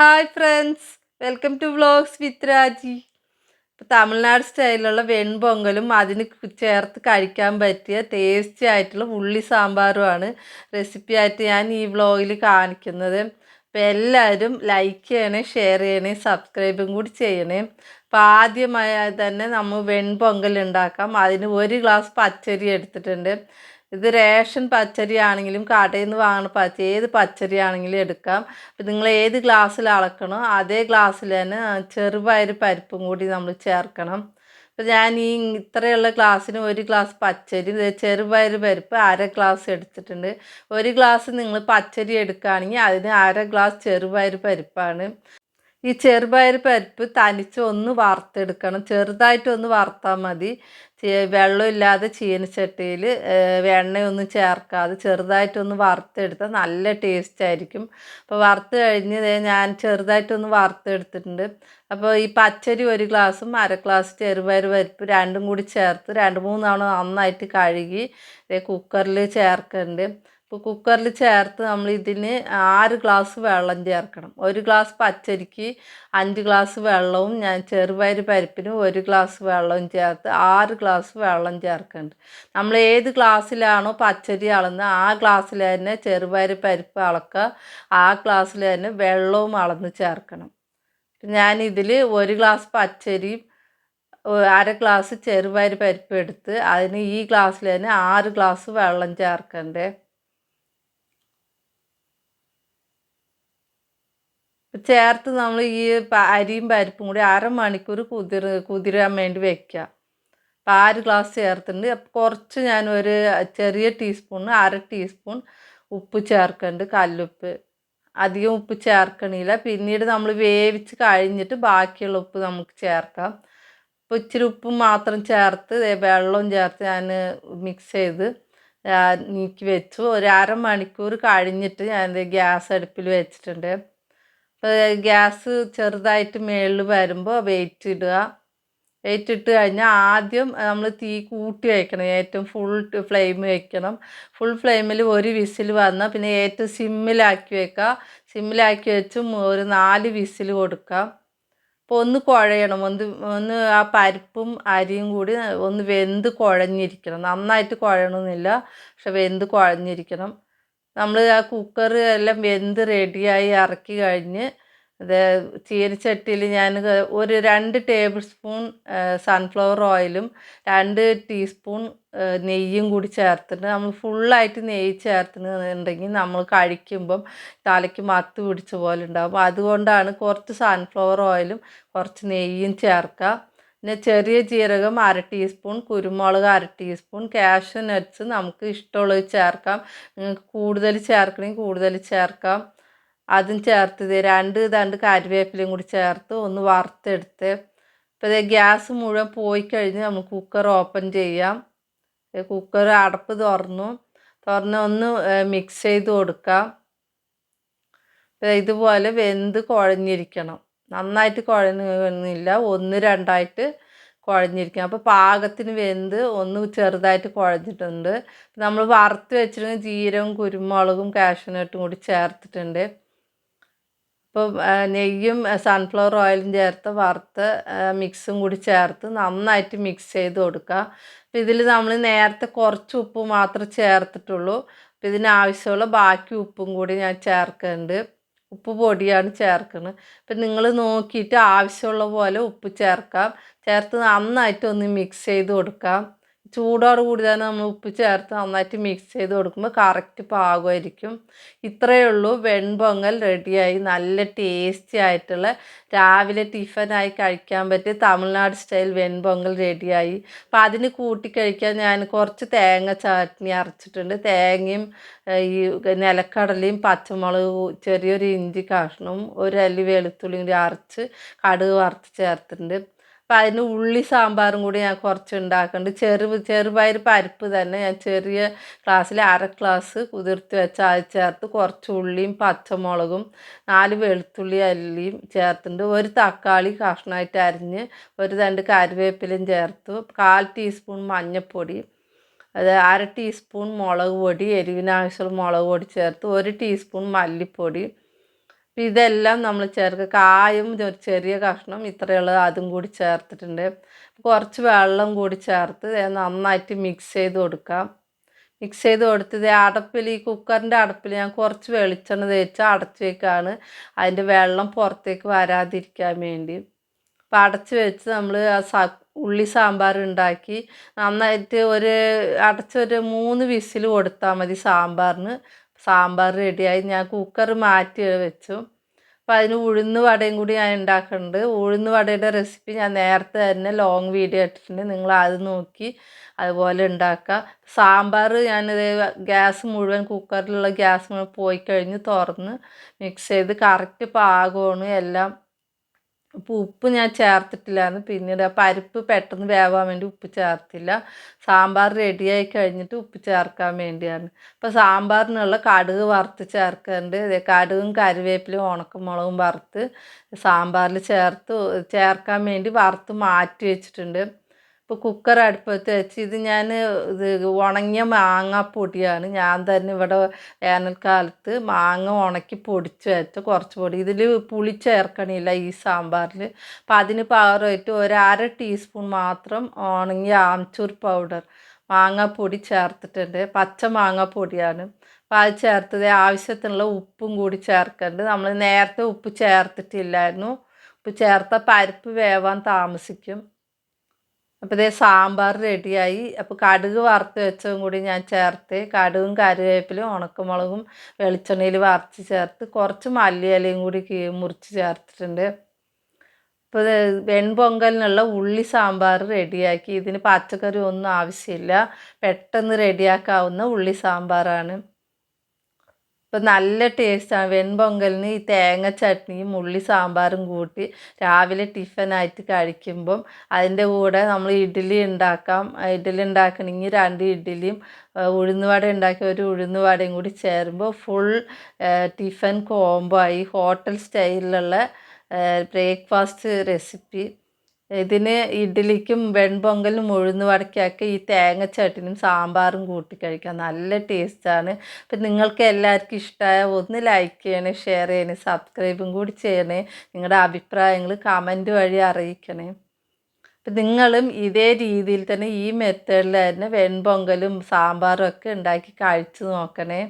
Hi friends welcome to vlogs with Raji ഇപ്പോൾ തമിഴ്നാട് സ്റ്റൈലിലുള്ള വെൺപൊങ്കലും അതിന് ചേർത്ത് കഴിക്കാൻ പറ്റിയ ടേസ്റ്റി ആയിട്ടുള്ള ഉള്ളി സാമ്പാറുമാണ് റെസിപ്പി ആയിട്ട് ഞാൻ ഈ വ്ളോഗിൽ കാണിക്കുന്നത്. അപ്പോൾ എല്ലാവരും ലൈക്ക് ചെയ്യണേ ഷെയർ ചെയ്യണേ സബ്സ്ക്രൈബും കൂടി ചെയ്യണേ. അപ്പോൾ ആദ്യമായി തന്നെ നമ്മൾ വെൺപൊങ്കൽ ഉണ്ടാക്കാം. അതിന് ഒരു ഗ്ലാസ് പച്ചരി എടുത്തിട്ടുണ്ട്. ഇത് റേഷൻ പച്ചരി ആണെങ്കിലും കടയിൽ നിന്ന് വാങ്ങുന്ന പച്ച ഏത് പച്ചരി ആണെങ്കിലും എടുക്കാം. അപ്പം നിങ്ങൾ ഏത് ഗ്ലാസ്സിൽ അളക്കണോ അതേ ഗ്ലാസ്സിൽ തന്നെ ചെറുപയർ പരിപ്പും കൂടി നമ്മൾ ചേർക്കണം. അപ്പം ഞാൻ ഈ ഇത്രയുള്ള ഗ്ലാസ്സിന് ഒരു ഗ്ലാസ് പച്ചരി ചെറുപയർ പരിപ്പ് അര ഗ്ലാസ് എടുത്തിട്ടുണ്ട്. ഒരു ഗ്ലാസ് നിങ്ങൾ പച്ചരി എടുക്കുകയാണെങ്കിൽ അതിന് അര ഗ്ലാസ് ചെറുപയർ പരിപ്പാണ്. ഈ ചെറുപയർ പരിപ്പ് തനിച്ച് ഒന്ന് വറുത്തെടുക്കണം. ചെറുതായിട്ട് ഒന്ന് വറുത്താൽ മതി. വെള്ളമില്ലാതെ ചീനച്ചട്ടിയിൽ വെണ്ണയൊന്നും ചേർക്കാതെ ചെറുതായിട്ടൊന്ന് വറുത്തെടുത്താൽ നല്ല ടേസ്റ്റ് ആയിരിക്കും. അപ്പോൾ വറുത്ത് കഴിഞ്ഞ് ഞാൻ ചെറുതായിട്ടൊന്ന് വറുത്തെടുത്തിട്ടുണ്ട്. അപ്പോൾ ഈ പച്ചരി ഒരു ഗ്ലാസും അര ഗ്ലാസ് ചെറുപയർ പരിപ്പ് രണ്ടും കൂടി ചേർത്ത് രണ്ട് മൂന്ന് തവണ നന്നായിട്ട് കഴുകി കുക്കറിൽ ചേർക്കുന്നുണ്ട് ഇപ്പോൾ കുക്കറിൽ ചേർത്ത് നമ്മൾ ഇതിന് ആറ് ഗ്ലാസ് വെള്ളം ചേർക്കണം. ഒരു ഗ്ലാസ് പച്ചരിക്ക് അഞ്ച് ഗ്ലാസ് വെള്ളവും ഞാൻ ചെറുപയർ പരിപ്പിന് ഒരു ഗ്ലാസ് വെള്ളവും ചേർത്ത് ആറ് ഗ്ലാസ് വെള്ളം ചേർക്കുന്നുണ്ട് നമ്മൾ ഏത് ഗ്ലാസ്സിലാണോ പച്ചരി അളന്ന് ആ ഗ്ലാസ്സിൽ തന്നെ ചെറുപയർ പരിപ്പ് അളക്കുക ആ ഗ്ലാസ്സിൽ തന്നെ വെള്ളവും അളന്ന് ചേർക്കണം. ഞാൻ ഇതിൽ ഒരു ഗ്ലാസ് പച്ചരിയും അര ഗ്ലാസ് ചെറുപയർ പരിപ്പ് എടുത്ത് അതിന് ഈ ഗ്ലാസ്സിൽ തന്നെ ആറ് ഗ്ലാസ് വെള്ളം ചേർക്കണ്ടേ? ചേർത്ത് നമ്മൾ ഈ അരിയും പരിപ്പും കൂടി അരമണിക്കൂർ കുതിർ കുതിരാൻ വേണ്ടി വെക്കുക അപ്പോൾ ആറ് ഗ്ലാസ് ചേർത്തിട്ടുണ്ട്. അപ്പോൾ കുറച്ച് ഞാൻ ഒരു ചെറിയ ടീസ്പൂൺ അര ടീസ്പൂൺ ഉപ്പ് ചേർക്കുന്നുണ്ട് കല്ലുപ്പ്. അധികം ഉപ്പ് ചേർക്കണില്ല. പിന്നീട് നമ്മൾ വേവിച്ച് കഴിഞ്ഞിട്ട് ബാക്കിയുള്ള ഉപ്പ് നമുക്ക് ചേർക്കാം. അപ്പോൾ ഇച്ചിരി ഉപ്പ് മാത്രം ചേർത്ത് വെള്ളവും ചേർത്ത് ഞാൻ മിക്സ് ചെയ്ത് നീക്കി വെച്ചു. ഒരു അരമണിക്കൂർ കഴിഞ്ഞിട്ട് ഞാൻ ഗ്യാസ് അടുപ്പിൽ വെച്ചിട്ടുണ്ട്. ഗ്യാസ് ചെറുതായിട്ട് മേളിൽ വരുമ്പോൾ വെയിറ്റ് ഇടുക. വെയിറ്റ് ഇട്ട് കഴിഞ്ഞാൽ ആദ്യം നമ്മൾ തീ കൂട്ടി വയ്ക്കണം ഏറ്റവും ഫുൾ ഫ്ലെയിം വയ്ക്കണം ഫുൾ ഫ്ലെയിമിൽ ഒരു വിസിൽ വന്നാൽ പിന്നെ ഏറ്റവും സിമ്മിലാക്കി വെക്കുക. സിമ്മിലാക്കി വെച്ച് ഒരു നാല് വിസിൽ കൊടുക്കാം അപ്പോൾ ഒന്ന് കുഴയണം. ഒന്ന് ഒന്ന് ആ പരിപ്പും അരിയും കൂടി ഒന്ന് വെന്ത് കുഴഞ്ഞിരിക്കണം. നന്നായിട്ട് കുഴയണമെന്നില്ല പക്ഷെ വെന്ത് കുഴഞ്ഞിരിക്കണം. നമ്മൾ ആ കുക്കർ എല്ലാം വെന്ത് റെഡിയായി ഇറക്കി കഴിഞ്ഞ് അത് ചീനച്ചട്ടിയിൽ ഞാൻ ഒരു രണ്ട് ടേബിൾ സ്പൂൺ സൺഫ്ലവർ ഓയിലും രണ്ട് ടീസ്പൂൺ നെയ്യും കൂടി ചേർത്തിട്ട് നമ്മൾ ഫുള്ളായിട്ട് നെയ്യ് ചേർത്തിട്ടുണ്ടെങ്കിൽ നമ്മൾ കഴിക്കുമ്പം തലയ്ക്ക് മത്ത് പിടിച്ച പോലെ ഉണ്ടാകും അതുകൊണ്ടാണ് കുറച്ച് സൺഫ്ലവർ ഓയിലും കുറച്ച് നെയ്യും ചേർക്കുക പിന്നെ ചെറിയ ജീരകം അര ടീസ്പൂൺ കുരുമുളക് അര ടീസ്പൂൺ കാഷ്യൂ നട്ട്സ് നമുക്ക് ഇഷ്ടമുള്ളത് ചേർക്കാം. നിങ്ങൾക്ക് കൂടുതൽ ചേർക്കണമെങ്കിൽ കൂടുതൽ ചേർക്കാം. അതും ചേർത്ത് രണ്ട് രണ്ട് കരിവേപ്പിലയും കൂടി ചേർത്ത് ഒന്ന് വറുത്തെടുത്ത് ഇപ്പോൾ ഗ്യാസ് മുഴുവൻ പോയി കഴിഞ്ഞ് നമുക്ക് കുക്കർ ഓപ്പൺ ചെയ്യാം. കുക്കർ അടപ്പ് തുറന്നു. തുറന്ന് ഒന്ന് മിക്സ് ചെയ്ത് കൊടുക്കാം. ഇതുപോലെ വെന്ത് കുഴഞ്ഞിരിക്കണം. നന്നായിട്ട് കുഴഞ്ഞില്ല ഒന്ന് രണ്ടായിട്ട് കുഴഞ്ഞിരിക്കും. അപ്പോൾ പാകത്തിന് വെന്ത് ഒന്ന് ചെറുതായിട്ട് കുഴഞ്ഞിട്ടുണ്ട്. നമ്മൾ വറുത്ത് വെച്ചിരുന്ന ജീരകവും കുരുമുളകും കാഷ്യൂനട്ടും കൂടി ചേർത്തിട്ടുണ്ട്. അപ്പോൾ നെയ്യും സൺഫ്ലവർ ഓയിലും ചേർത്ത് വറുത്ത് മിക്സും കൂടി ചേർത്ത് നന്നായിട്ട് മിക്സ് ചെയ്ത് കൊടുക്കുക അപ്പോൾ ഇതിൽ നമ്മൾ നേരത്തെ കുറച്ച് ഉപ്പ് മാത്രമേ ചേർത്തിട്ടുള്ളൂ. അപ്പോൾ ഇതിനാവശ്യമുള്ള ബാക്കി ഉപ്പും കൂടി ഞാൻ ചേർക്കുന്നുണ്ട് ഉപ്പ് പൊടിയാണ് ചേർക്കുന്നത് അപ്പം നിങ്ങൾ നോക്കിയിട്ട് ആവശ്യമുള്ള പോലെ ഉപ്പ് ചേർക്കാം. ചേർത്ത് നന്നായിട്ട് ഒന്ന് മിക്സ് ചെയ്ത് കൊടുക്കാം. ചൂടോട് കൂടി തന്നെ നമ്മൾ ഉപ്പ് ചേർത്ത് നന്നായിട്ട് മിക്സ് ചെയ്ത് കൊടുക്കുമ്പോൾ കറക്റ്റ് പാകമായിരിക്കും. ഇത്രയേ ഉള്ളൂ. വെൺപൊങ്കൽ റെഡിയായി നല്ല ടേസ്റ്റി ആയിട്ടുള്ള രാവിലെ ടിഫനായി കഴിക്കാൻ പറ്റിയ തമിഴ്നാട് സ്റ്റൈൽ വെൺപൊങ്കൽ റെഡിയായി അപ്പോൾ അതിന് കൂട്ടി കഴിക്കാൻ ഞാൻ കുറച്ച് തേങ്ങ ചട്നി അരച്ചിട്ടുണ്ട്. തേങ്ങയും ഈ നിലക്കടലയും പച്ചമുളക് ചെറിയൊരു ഇഞ്ചി കഷ്ണവും ഒരു അല്ലി വെളുത്തുള്ളിയും കൂടി അരച്ച് കടുക് വറുത്ത് ചേർത്തിട്ടുണ്ട്. അപ്പം അതിന് ഉള്ളി സാമ്പാറും കൂടി ഞാൻ കുറച്ച് ഉണ്ടാക്കുന്നുണ്ട് ചെറു ചെറുപയർ പരിപ്പ് തന്നെ ഞാൻ ചെറിയ ഗ്ലാസ്സിൽ അര ഗ്ലാസ് കുതിർത്ത് വെച്ച് അത് ചേർത്ത് കുറച്ച് ഉള്ളിയും പച്ചമുളകും നാല് വെളുത്തുള്ളി അല്ലിയും ചേർത്തിട്ടുണ്ട്. ഒരു തക്കാളി കഷ്ണമായിട്ട് അരിഞ്ഞ് ഒരു രണ്ട് കറിവേപ്പിലയും ചേർത്തു. കാൽ ടീസ്പൂൺ മഞ്ഞൾപ്പൊടി അത് അര ടീസ്പൂൺ മുളക് പൊടി എരിവിനാവശ്യമുള്ള മുളക് പൊടി ചേർത്ത്. ഒരു ടീസ്പൂൺ മല്ലിപ്പൊടി അപ്പം ഇതെല്ലാം നമ്മൾ ചേർക്കുക കായും ഒരു ചെറിയ കഷ്ണം ഇത്രയുള്ള അതും കൂടി ചേർത്തിട്ടുണ്ട്. കുറച്ച് വെള്ളം കൂടി ചേർത്ത് നന്നായിട്ട് മിക്സ് ചെയ്ത് കൊടുക്കാം. മിക്സ് ചെയ്ത് കൊടുത്ത് ദേ അടപ്പിൽ ഈ കുക്കറിന്റെ അടപ്പിൽ ഞാൻ കുറച്ച് വെളിച്ചെണ്ണ തേച്ച് അടച്ച് വെക്കുകയാണ് അതിന്റെ വെള്ളം പുറത്തേക്ക് വരാതിരിക്കാൻ വേണ്ടി. അപ്പം അടച്ച് വെച്ച് നമ്മൾ ഉള്ളി സാമ്പാർ ഉണ്ടാക്കി നന്നായിട്ട് ഒരു അടച്ചൊരു മൂന്ന് വിസിൽ കൊടുത്താൽ മതി സാമ്പാറിന്. സാമ്പാർ റെഡിയായി ഞാൻ കുക്കർ മാറ്റി വെച്ചു. അപ്പോൾ അതിന് ഉഴുന്ന് വടയും കൂടി ഞാൻ ഉണ്ടാക്കുന്നുണ്ട് ഉഴുന്ന് വടയുടെ റെസിപ്പി ഞാൻ നേരത്തെ തന്നെ ലോങ് വീഡിയോ ഇട്ടിട്ടുണ്ട്. നിങ്ങൾ അത് നോക്കി അതുപോലെ ഉണ്ടാക്കുക സാമ്പാർ ഞാനിത് ഗ്യാസ് മുഴുവൻ കുക്കറിലുള്ള ഗ്യാസ് മുഴുവൻ പോയി കഴിഞ്ഞ് തുറന്ന് മിക്സ് ചെയ്ത് കറക്റ്റ് പാകമാണ്. എല്ലാം അപ്പോൾ ഉപ്പ് ഞാൻ ചേർത്തിട്ടില്ലായിരുന്നു പിന്നീട് ആ പരിപ്പ് പെട്ടെന്ന് വേവാൻ വേണ്ടി ഉപ്പ് ചേർത്തില്ല. സാമ്പാർ റെഡിയായി കഴിഞ്ഞിട്ട് ഉപ്പ് ചേർക്കാൻ വേണ്ടിയാണ്. അപ്പോൾ സാമ്പാറിനുള്ള കടുക് വറുത്ത് ചേർക്കുന്നുണ്ട് കടുകും കറിവേപ്പിലും ഉണക്കമുളകും വറുത്ത് സാമ്പാറിൽ ചേർത്ത് ചേർക്കാൻ വേണ്ടി വറുത്ത് മാറ്റി വെച്ചിട്ടുണ്ട്. ഇപ്പോൾ കുക്കർ അടുപ്പത്ത് വെച്ച് ഇത് ഞാൻ ഇത് ഉണങ്ങിയ മാങ്ങ പൊടിയാണ്. ഞാൻ തന്നെ ഇവിടെ വേനൽക്കാലത്ത് മാങ്ങ ഉണക്കി പൊടിച്ച് വെച്ച കുറച്ച് പൊടി. ഇതിൽ പുളി ചേർക്കണില്ല ഈ സാമ്പാറിൽ അപ്പം അതിന് പകരമായിട്ട് ഒരു അര ടീസ്പൂൺ മാത്രം ഉണങ്ങിയ ആംചൂർ പൗഡർ മാങ്ങാപ്പൊടി ചേർത്തിട്ടുണ്ട്. പച്ച മാങ്ങാപ്പൊടിയാണ് അപ്പോൾ അത് ചേർത്തത്. ആവശ്യത്തിനുള്ള ഉപ്പും കൂടി ചേർക്കുന്നുണ്ട് നമ്മൾ നേരത്തെ ഉപ്പ് ചേർത്തിട്ടില്ലായിരുന്നു. ഉപ്പ് ചേർത്ത പരിപ്പ് വേവാൻ താമസിക്കും. അപ്പോൾ ഇതേ സാമ്പാർ റെഡിയായി. അപ്പോൾ കടുക് വറുത്ത് വെച്ചതും കൂടി ഞാൻ ചേർത്ത് കടുകും കറിവേപ്പിലും ഉണക്കമുളകും വെളിച്ചെണ്ണയിൽ വറുത്ത് ചേർത്ത് കുറച്ച് മല്ലിയിലയും കൂടി മുറിച്ച് ചേർത്തിട്ടുണ്ട്. അപ്പോൾ ഇത് വെൺപൊങ്കലിനുള്ള ഉള്ളി സാമ്പാർ റെഡിയാക്കി. ഇതിന് പച്ചക്കറി ഒന്നും ആവശ്യമില്ല. പെട്ടെന്ന് റെഡിയാക്കാവുന്ന ഉള്ളി സാമ്പാറാണ്. ഇപ്പം നല്ല ടേസ്റ്റാണ് വെൺപൊങ്കലിന് ഈ തേങ്ങ ചട്നിയും ഉള്ളി സാമ്പാറും കൂട്ടി രാവിലെ ടിഫനായിട്ട് കഴിക്കുമ്പം അതിന്റെ കൂടെ നമ്മൾ ഇഡ്ഡലി ഉണ്ടാക്കാം ഇഡ്ഡലി ഉണ്ടാക്കണമെങ്കിൽ രണ്ട് ഇഡ്ഡലിയും ഉഴുന്നുവട ഉണ്ടാക്കി ഒരു ഉഴുന്നുവടയും കൂടി ചേരുമ്പോൾ ഫുൾ ടിഫൻ കോംബോ ആയി ഹോട്ടൽ സ്റ്റൈലിലുള്ള ബ്രേക്ക്ഫാസ്റ്റ് റെസിപ്പി ഇതിന് ഇഡ്ഡലിക്കും വെൺപൊങ്കലിനും ഉഴുന്ന് വടക്കൊക്കെ ഈ തേങ്ങ ചട്ടിനും സാമ്പാറും കൂട്ടി കഴിക്കാം. നല്ല ടേസ്റ്റാണ്. അപ്പം നിങ്ങൾക്ക് എല്ലാവർക്കും ഇഷ്ടമായ ഒന്ന് ലൈക്ക് ചെയ്യണേ ഷെയർ ചെയ്യണേ സബ്സ്ക്രൈബും കൂടി ചെയ്യണേ. നിങ്ങളുടെ അഭിപ്രായങ്ങൾ കമന്റ് വഴി അറിയിക്കണേ. നിങ്ങളും ഇതേ രീതിയിൽ തന്നെ ഈ മെത്തേഡിൽ തന്നെ വെൺപൊങ്കലും സാമ്പാറും ഒക്കെ ഉണ്ടാക്കി കഴിച്ചു നോക്കണേ.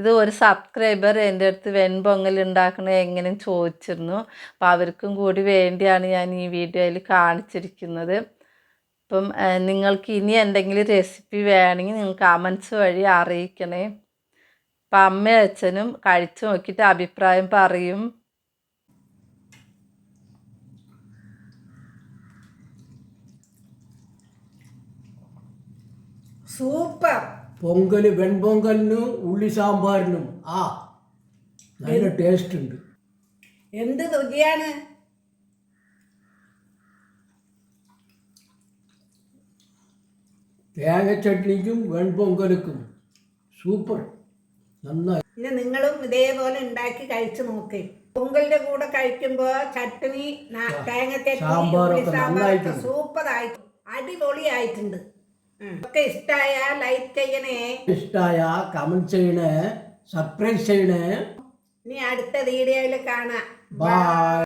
ഇത് ഒരു സബ്സ്ക്രൈബർ എന്റെ അടുത്ത് വെൺപൊങ്കൽ ഉണ്ടാക്കണ എങ്ങനെ ചോദിച്ചിരുന്നു. അപ്പോൾ അവർക്കും കൂടി വേണ്ടിയാണ് ഞാൻ ഈ വീഡിയോയിൽ കാണിച്ചിരിക്കുന്നത്. അപ്പം നിങ്ങൾക്ക് ഇനി എന്തെങ്കിലും റെസിപ്പി വേണമെങ്കിൽ നിങ്ങൾ കമൻസ് വഴി അറിയിക്കണേ. അപ്പം അമ്മയും അച്ഛനും കഴിച്ചു നോക്കിയിട്ട് അഭിപ്രായം പറയും. സൂപ്പർ. പൊങ്കൽ വെൺപൊങ്കലിനും ഉള്ളി സാമ്പാറിനും. ആ നല്ല ടേസ്റ്റ് ഉണ്ട്. എന്ത് തുകയാണ് തേങ്ങ ചട്നിക്കും വെൺപൊങ്കലുക്കും. സൂപ്പർ. നന്നായി. പിന്നെ നിങ്ങളും ഇതേപോലെ ഉണ്ടാക്കി കഴിച്ചു നോക്ക്. പൊങ്കലിന്റെ കൂടെ കഴിക്കുമ്പോ ചട്നി തേങ്ങ ചട്നി സാമ്പാറൊക്കെ സൂപ്പർ ആയിട്ടുണ്ട് അടിപൊളിയായിട്ടുണ്ട്. ഒക്കെ ഇഷ്ടായ ലൈക്ക് ചെയ്യണേ. ഇഷ്ടായ കമന്റ് ചെയ്യണേ സബ്സ്ക്രൈബ് ചെയ്യണേ. ഇനി അടുത്ത വീഡിയോയിൽ കാണാം. ബൈ